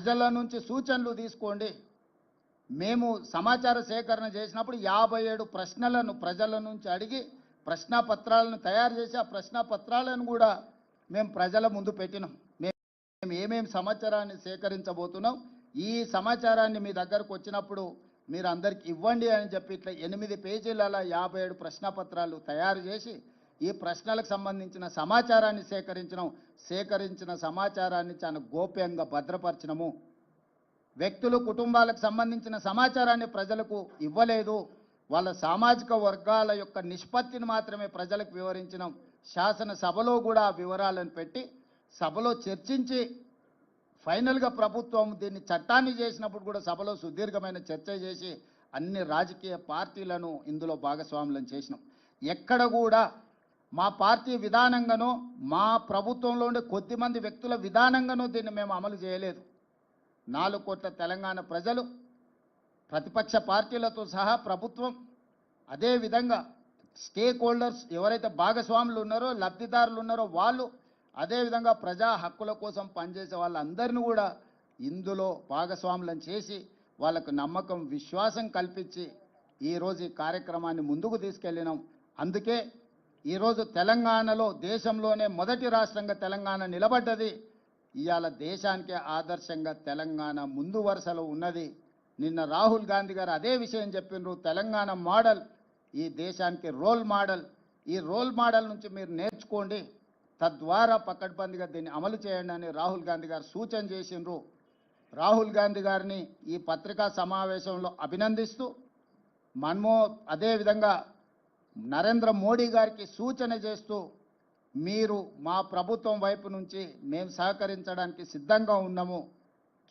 ప్రజల నుంచి సూచనలు తీసుకోండి. మేము సమాచార సేకరణ చేసినప్పుడు యాభై ఏడు ప్రశ్నలను ప్రజల నుంచి అడిగి ప్రశ్నాపత్రాలను తయారు చేసి ఆ ప్రశ్నాపత్రాలను కూడా మేము ప్రజల ముందు పెట్టినాం. మేము ఏమేమి సమాచారాన్ని సేకరించబోతున్నాం ఈ సమాచారాన్ని మీ దగ్గరకు వచ్చినప్పుడు మీరు అందరికి ఇవ్వండి అని చెప్పి ఇట్లా ఎనిమిది పేజీల యాభై ఏడు ప్రశ్నపత్రాలు తయారు చేసి ఈ ప్రశ్నలకు సంబంధించిన సమాచారాన్ని సేకరించడం సేకరించిన సమాచారాన్ని చాలా గోప్యంగా భద్రపరచడము వ్యక్తులు కుటుంబాలకు సంబంధించిన సమాచారాన్ని ప్రజలకు ఇవ్వలేదు. వాళ్ళ సామాజిక వర్గాల యొక్క నిష్పత్తిని మాత్రమే ప్రజలకు వివరించడం శాసనసభలో కూడా వివరాలను పెట్టి సభలో చర్చించి ఫైనల్గా ప్రభుత్వం దీన్ని చట్టాన్ని చేసినప్పుడు కూడా సభలో సుదీర్ఘమైన చర్చ చేసి అన్ని రాజకీయ పార్టీలను ఇందులో భాగస్వాములను చేసినాం. ఎక్కడ కూడా మా పార్టీ విధానంగానో మా ప్రభుత్వంలో ఉండే కొద్దిమంది వ్యక్తుల విధానంగానో దీన్ని మేము అమలు చేయలేదు. నాలుగు కోట్ల తెలంగాణ ప్రజలు ప్రతిపక్ష పార్టీలతో సహా ప్రభుత్వం అదేవిధంగా స్టేక్ హోల్డర్స్ ఎవరైతే భాగస్వాములు ఉన్నారో లబ్ధిదారులు ఉన్నారో వాళ్ళు అదేవిధంగా ప్రజా హక్కుల కోసం పనిచేసే వాళ్ళందరినీ కూడా ఇందులో భాగస్వాములను చేసి వాళ్ళకు నమ్మకం విశ్వాసం కల్పించి ఈరోజు ఈ కార్యక్రమాన్ని ముందుకు తీసుకెళ్ళినాం. అందుకే ఈరోజు తెలంగాణలో దేశంలోనే మొదటి రాష్ట్రంగా తెలంగాణ నిలబడ్డది. ఇవాళ దేశానికి ఆదర్శంగా తెలంగాణ ముందు వరుసలో ఉన్నది. నిన్న రాహుల్ గాంధీ గారు అదే విషయం చెప్పిండ్రు తెలంగాణ మోడల్ ఈ దేశానికి రోల్ మోడల్. ఈ రోల్ మోడల్ నుంచి మీరు నేర్చుకోండి. తద్వారా పకడ్బందీగా దీన్ని అమలు చేయండి అని రాహుల్ గాంధీ గారు సూచన చేసిండ్రు. రాహుల్ గాంధీ గారిని ఈ పత్రికా సమావేశంలో అభినందిస్తూ మన్మో అదేవిధంగా నరేంద్ర మోడీ గారికి సూచన చేస్తూ మీరు మా ప్రభుత్వం వైపు నుంచి మేము సహకరించడానికి సిద్ధంగా ఉన్నాము.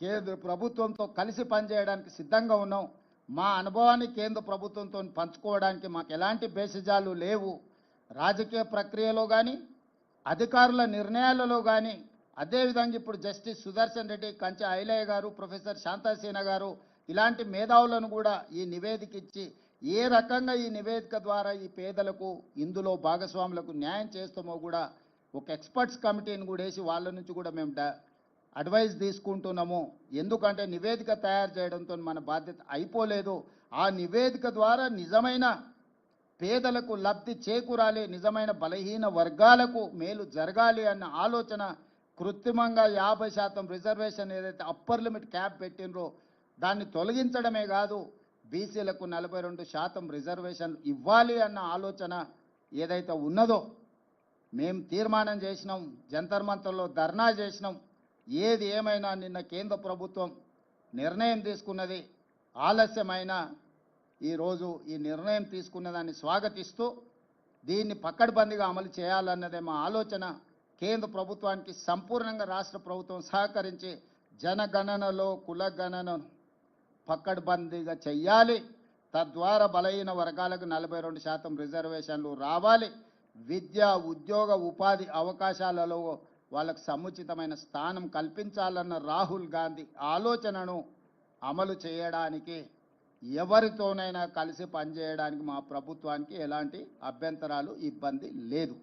కేంద్ర ప్రభుత్వంతో కలిసి పనిచేయడానికి సిద్ధంగా ఉన్నాం. మా అనుభవాన్ని కేంద్ర ప్రభుత్వంతో పంచుకోవడానికి మాకు ఎలాంటి బేసిజాలు లేవు. రాజకీయ ప్రక్రియలో కానీ అధికారుల నిర్ణయాలలో కానీ అదేవిధంగా ఇప్పుడు జస్టిస్ సుదర్శన్ రెడ్డి కంచె ఐలయ్య గారు ప్రొఫెసర్ శాంతాసేన గారు ఇలాంటి మేధావులను కూడా ఈ నివేదిక ఇచ్చి ఏ రకంగా ఈ నివేదిక ద్వారా ఈ పేదలకు ఇందులో భాగస్వాములకు న్యాయం చేస్తామో కూడా ఒక ఎక్స్పర్ట్స్ కమిటీని కూడా వేసి వాళ్ళ నుంచి కూడా మేము అడ్వైస్ తీసుకుంటున్నాము. ఎందుకంటే నివేదిక తయారు చేయడంతో మన బాధ్యత అయిపోలేదు. ఆ నివేదిక ద్వారా నిజమైన పేదలకు లబ్ధి చేకూరాలి నిజమైన బలహీన వర్గాలకు మేలు జరగాలి అన్న ఆలోచన కృత్రిమంగా యాభై శాతం రిజర్వేషన్ ఏదైతే అప్పర్ లిమిట్ క్యాప్ పెట్టినరో దాన్ని తొలగించడమే కాదు బీసీలకు నలభై రెండు శాతం రిజర్వేషన్ ఇవ్వాలి అన్న ఆలోచన ఏదైతే ఉన్నదో మేము తీర్మానం చేసినాం జంతర్ మంతర్లో ధర్నా చేసినాం. ఏది ఏమైనా నిన్న కేంద్ర ప్రభుత్వం నిర్ణయం తీసుకున్నది ఆలస్యమైన ఈరోజు ఈ నిర్ణయం తీసుకున్నదాన్ని స్వాగతిస్తూ దీన్ని పక్కడబందిగా అమలు చేయాలన్నదే మా ఆలోచన. కేంద్ర ప్రభుత్వానికి సంపూర్ణంగా రాష్ట్ర ప్రభుత్వం సహకరించి జనగణనలో కులగణనను పక్కడబందీగా చెయ్యాలి. తద్వారా బలహీన వర్గాలకు నలభై రెండు శాతం రిజర్వేషన్లు రావాలి. విద్య ఉద్యోగ ఉపాధి అవకాశాలలో వాళ్ళకు సముచితమైన స్థానం కల్పించాలన్న రాహుల్ గాంధీ ఆలోచనను అమలు చేయడానికి ఎవరితోనైనా కలిసి పనిచేయడానికి మా ప్రభుత్వానికి ఎలాంటి అభ్యంతరాలు ఇబ్బంది లేదు.